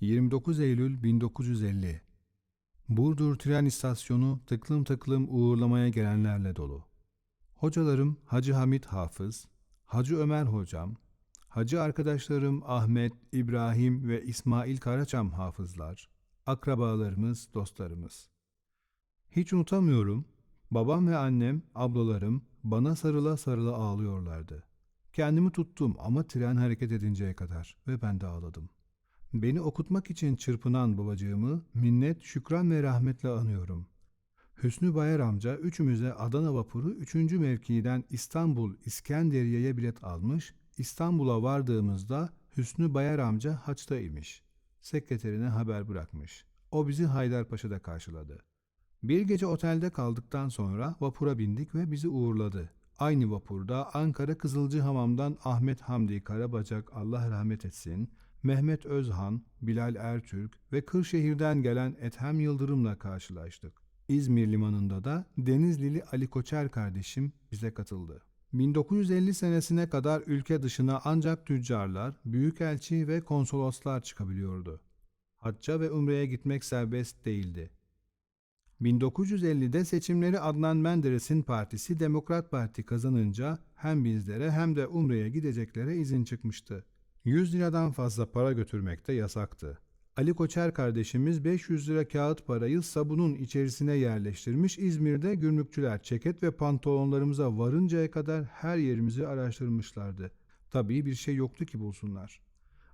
29 Eylül 1950 Burdur tren istasyonu tıklım tıklım uğurlamaya gelenlerle dolu. Hocalarım Hacı Hamit Hafız, Hacı Ömer Hocam, Hacı arkadaşlarım Ahmet, İbrahim ve İsmail Karaçam hafızlar, akrabalarımız, dostlarımız. Hiç unutamıyorum, babam ve annem, ablalarım bana sarıla sarıla ağlıyorlardı. Kendimi tuttum ama tren hareket edinceye kadar ve ben de ağladım. Beni okutmak için çırpınan babacığımı minnet, şükran ve rahmetle anıyorum. Hüsnü Bayar amca üçümüze Adana vapuru 3. mevkiden İstanbul İskenderiye'ye bilet almış, İstanbul'a vardığımızda Hüsnü Bayar amca haçta imiş. Sekreterine haber bırakmış. O bizi Haydarpaşa'da karşıladı. Bir gece otelde kaldıktan sonra vapura bindik ve bizi uğurladı. Aynı vapurda Ankara Kızılcıhamam'dan Ahmet Hamdi Karabacak Allah rahmet etsin, Mehmet Özhan, Bilal Ertürk ve Kırşehir'den gelen Ethem Yıldırım'la karşılaştık. İzmir limanında da Denizlili Ali Koçer kardeşim bize katıldı. 1950 senesine kadar ülke dışına ancak tüccarlar, büyükelçi ve konsoloslar çıkabiliyordu. Hacca ve umreye gitmek serbest değildi. 1950'de seçimleri Adnan Menderes'in partisi Demokrat Parti kazanınca hem bizlere hem de Umre'ye gideceklere izin çıkmıştı. 100 liradan fazla para götürmek de yasaktı. Ali Koçer kardeşimiz 500 lira kağıt parayı sabunun içerisine yerleştirmiş İzmir'de gümrükçüler ceket ve pantolonlarımıza varıncaya kadar her yerimizi araştırmışlardı. Tabii bir şey yoktu ki bulsunlar.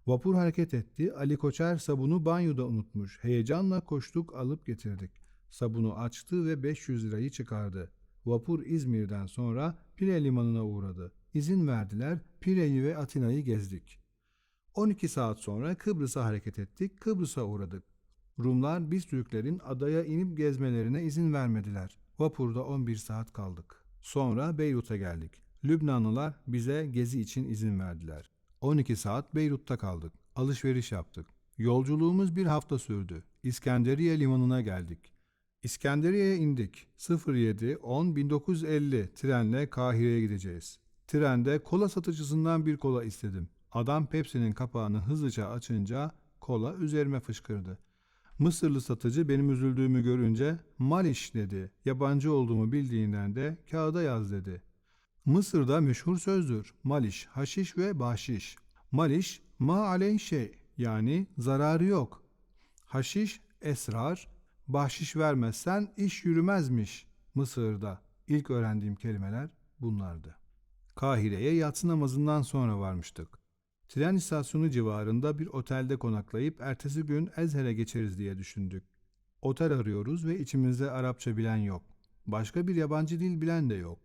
Vapur hareket etti. Ali Koçer sabunu banyoda unutmuş. Heyecanla koştuk alıp getirdik. Sabunu açtı ve 500 lirayı çıkardı. Vapur İzmir'den sonra Pire limanına uğradı. İzin verdiler. Pire'yi ve Atina'yı gezdik. 12 saat sonra Kıbrıs'a hareket ettik. Kıbrıs'a uğradık. Rumlar biz Türklerin adaya inip gezmelerine izin vermediler. Vapurda 11 saat kaldık. Sonra Beyrut'a geldik. Lübnanlılar bize gezi için izin verdiler. 12 saat Beyrut'ta kaldık. Alışveriş yaptık. Yolculuğumuz bir hafta sürdü. İskenderiye limanına geldik. İskenderiye'ye indik. 07 10 1950 trenle Kahire'ye gideceğiz. Trende kola satıcısından bir kola istedim. Adam Pepsi'nin kapağını hızlıca açınca kola üzerime fışkırdı. Mısırlı satıcı benim üzüldüğümü görünce Maliş dedi. Yabancı olduğumu bildiğinden de kağıda yaz dedi. Mısır'da meşhur sözdür. Maliş, haşiş ve bahşiş. Maliş, ma aleyh şey yani zararı yok. Haşiş, esrar, bahşiş vermezsen iş yürümezmiş Mısır'da. İlk öğrendiğim kelimeler bunlardı. Kahire'ye yatsı namazından sonra varmıştık. Tren istasyonu civarında bir otelde konaklayıp ertesi gün Ezher'e geçeriz diye düşündük. Otel arıyoruz ve içimizde Arapça bilen yok. Başka bir yabancı dil bilen de yok.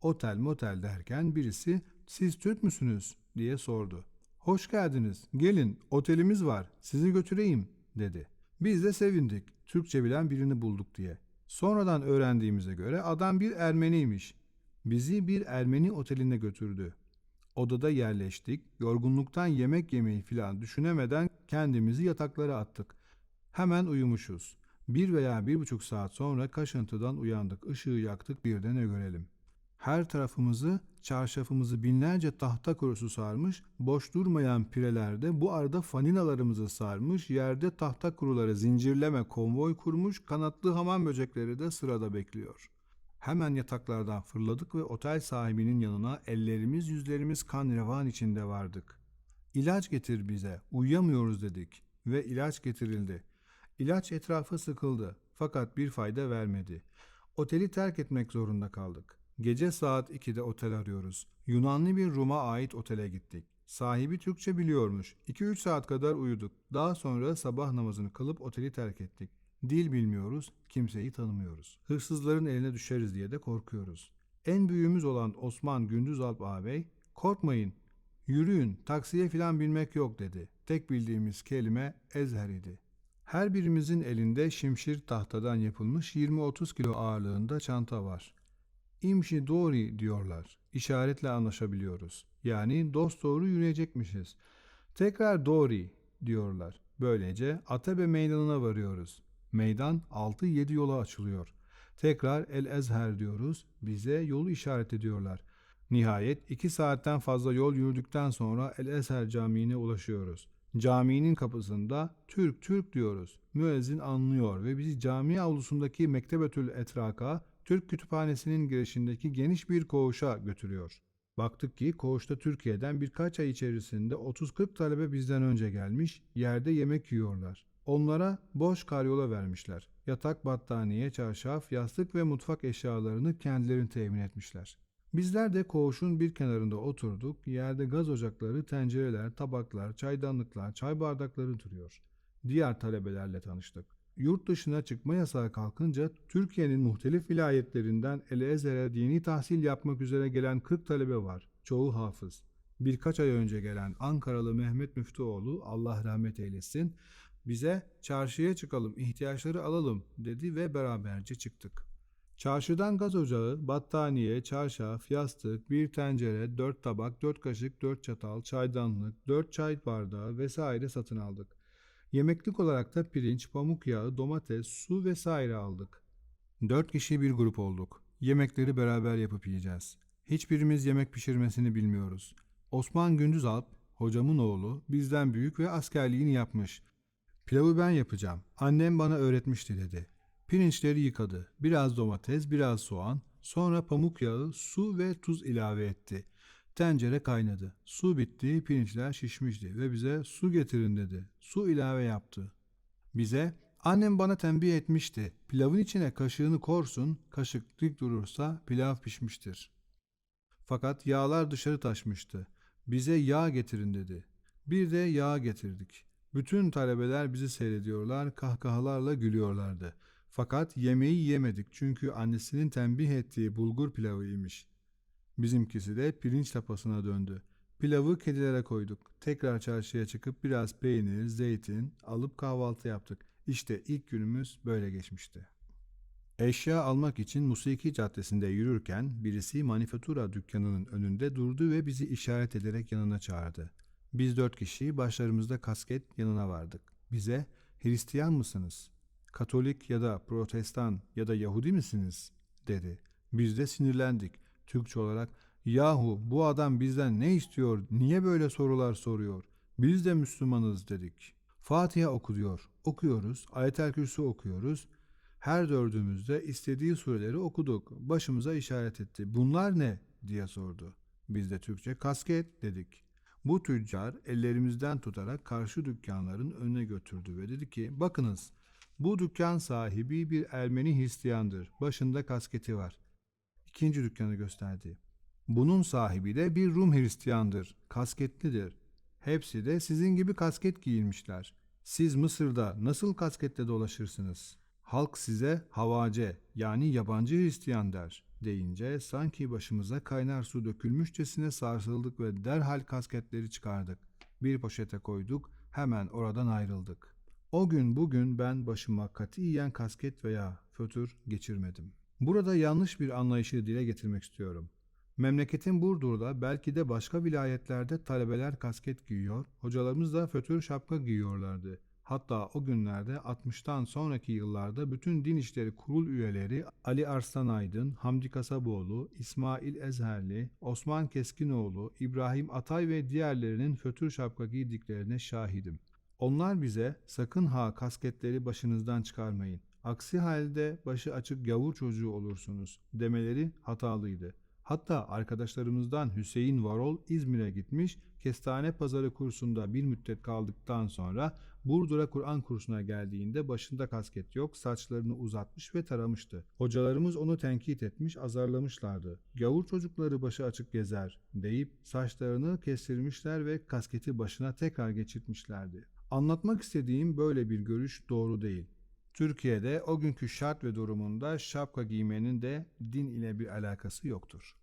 Otel motel derken birisi siz Türk müsünüz diye sordu. Hoş geldiniz gelin otelimiz var sizi götüreyim dedi. Biz de sevindik Türkçe bilen birini bulduk diye. Sonradan öğrendiğimize göre adam bir Ermeniymiş. Bizi bir Ermeni oteline götürdü. Odada yerleştik, yorgunluktan yemek yemeyi filan düşünemeden kendimizi yataklara attık. Hemen uyumuşuz. Bir veya bir buçuk saat sonra kaşıntıdan uyandık, ışığı yaktık bir de ne görelim. Her tarafımızı, çarşafımızı binlerce tahta kurusu sarmış, boş durmayan pirelerde bu arada faninalarımızı sarmış, yerde tahta kuruları zincirleme konvoy kurmuş, kanatlı hamam böcekleri de sırada bekliyor.'' Hemen yataklardan fırladık ve otel sahibinin yanına ellerimiz yüzlerimiz kan revan içinde vardık. İlaç getir bize, uyuyamıyoruz dedik ve ilaç getirildi. İlaç etrafı sıkıldı fakat bir fayda vermedi. Oteli terk etmek zorunda kaldık. Gece saat 2'de otel arıyoruz. Yunanlı bir Rum'a ait otele gittik. Sahibi Türkçe biliyormuş. 2-3 saat kadar uyuduk. Daha sonra sabah namazını kılıp oteli terk ettik. Dil bilmiyoruz, kimseyi tanımıyoruz. Hırsızların eline düşeriz diye de korkuyoruz. En büyüğümüz olan Osman Gündüzalp ağabey, korkmayın, yürüyün, taksiye filan bilmek yok dedi. Tek bildiğimiz kelime ezher idi. Her birimizin elinde şimşir tahtadan yapılmış 20-30 kilo ağırlığında çanta var. İmşi doğri diyorlar. İşaretle anlaşabiliyoruz. Yani dost doğru yürüyecekmişiz. Tekrar doğri diyorlar. Böylece Atabe meydanına varıyoruz. Meydan 6-7 yola açılıyor. Tekrar El Ezher diyoruz. Bize yolu işaret ediyorlar. Nihayet 2 saatten fazla yol yürüdükten sonra El Ezher Camii'ne ulaşıyoruz. Caminin kapısında Türk Türk diyoruz. Müezzin anlıyor ve bizi cami avlusundaki Mektebetül Etraka, Türk Kütüphanesi'nin girişindeki geniş bir koğuşa götürüyor. Baktık ki koğuşta Türkiye'den birkaç ay içerisinde 30-40 talebe bizden önce gelmiş, yerde yemek yiyorlar. Onlara boş karyola vermişler. Yatak, battaniye, çarşaf, yastık ve mutfak eşyalarını kendilerini temin etmişler. Bizler de koğuşun bir kenarında oturduk. Yerde gaz ocakları, tencereler, tabaklar, çaydanlıklar, çay bardakları duruyor. Diğer talebelerle tanıştık. Yurt dışına çıkma yasağı kalkınca Türkiye'nin muhtelif vilayetlerinden Elezer'e dini tahsil yapmak üzere gelen 40 talebe var. Çoğu hafız. Birkaç ay önce gelen Ankaralı Mehmet Müftüoğlu Allah rahmet eylesin bize çarşıya çıkalım ihtiyaçları alalım dedi ve beraberce çıktık. Çarşıdan gaz ocağı, battaniye, çarşaf, yastık, bir tencere, dört tabak, dört kaşık, dört çatal, çaydanlık, dört çay bardağı vesaire satın aldık. Yemeklik olarak da pirinç, pamuk yağı, domates, su vesaire aldık. Dört kişi bir grup olduk. Yemekleri beraber yapıp yiyeceğiz. Hiçbirimiz yemek pişirmesini bilmiyoruz. Osman Gündüzalp, hocamın oğlu, bizden büyük ve askerliğini yapmış. Pilavı ben yapacağım. Annem bana öğretmişti dedi. Pirinçleri yıkadı. Biraz domates, biraz soğan, sonra pamuk yağı, su ve tuz ilave etti. Tencere kaynadı. Su bitti, pirinçler şişmişti ve bize su getirin dedi. Su ilave yaptı. Bize annem bana tembih etmişti. Pilavın içine kaşığını korsun, kaşık dik durursa pilav pişmiştir. Fakat yağlar dışarı taşmıştı. Bize yağ getirin dedi. Bir de yağ getirdik. Bütün talebeler bizi seyrediyorlar, kahkahalarla gülüyorlardı. Fakat yemeği yemedik çünkü annesinin tembih ettiği bulgur pilavıymış. Bizimkisi de pirinç tapasına döndü. Pilavı kedilere koyduk. Tekrar çarşıya çıkıp biraz peynir, zeytin alıp kahvaltı yaptık. İşte ilk günümüz böyle geçmişti. Eşya almak için Musiki Caddesi'nde yürürken birisi manifatura dükkanının önünde durdu ve bizi işaret ederek yanına çağırdı. Biz dört kişi başlarımızda kasket yanına vardık. Bize Hristiyan mısınız? Katolik ya da Protestan ya da Yahudi misiniz? dedi. Biz de sinirlendik. Türkçe olarak yahu bu adam bizden ne istiyor, niye böyle sorular soruyor? Biz de Müslümanız dedik. Fatiha oku diyor. Okuyoruz. Ayetel Kürsü okuyoruz. Her dördümüzde istediği sureleri okuduk. Başımıza işaret etti. Bunlar ne? diye sordu. Biz de Türkçe kasket dedik. Bu tüccar ellerimizden tutarak karşı dükkanların önüne götürdü ve dedi ki bakınız bu dükkan sahibi bir Ermeni Hristiyandır. Başında kasketi var. İkinci dükkanı gösterdi. Bunun sahibi de bir Rum Hristiyandır. Kasketlidir. Hepsi de sizin gibi kasket giyinmişler. Siz Mısır'da nasıl kasketle dolaşırsınız? Halk size havace yani yabancı Hristiyan der deyince sanki başımıza kaynar su dökülmüşçesine sarsıldık ve derhal kasketleri çıkardık. Bir poşete koyduk hemen oradan ayrıldık. O gün bugün ben başıma katiyen kasket veya fötür geçirmedim. Burada yanlış bir anlayışı dile getirmek istiyorum. Memleketin Burdur'da belki de başka vilayetlerde talebeler kasket giyiyor, hocalarımız da fötür şapka giyiyorlardı. Hatta o günlerde 60'tan sonraki yıllarda bütün din işleri kurul üyeleri Ali Arslan Aydın, Hamdi Kasaboğlu, İsmail Ezherli, Osman Keskinoğlu, İbrahim Atay ve diğerlerinin fötür şapka giydiklerine şahidim. Onlar bize sakın ha kasketleri başınızdan çıkarmayın. Aksi halde başı açık gavur çocuğu olursunuz demeleri hatalıydı. Hatta arkadaşlarımızdan Hüseyin Varol İzmir'e gitmiş, kestane pazarı kursunda bir müddet kaldıktan sonra Burdur'a Kur'an kursuna geldiğinde başında kasket yok, saçlarını uzatmış ve taramıştı. Hocalarımız onu tenkit etmiş, azarlamışlardı. Gavur çocukları başı açık gezer deyip saçlarını kestirmişler ve kasketi başına tekrar geçirtmişlerdi. Anlatmak istediğim böyle bir görüş doğru değil. Türkiye'de o günkü şart ve durumunda şapka giymenin de din ile bir alakası yoktur.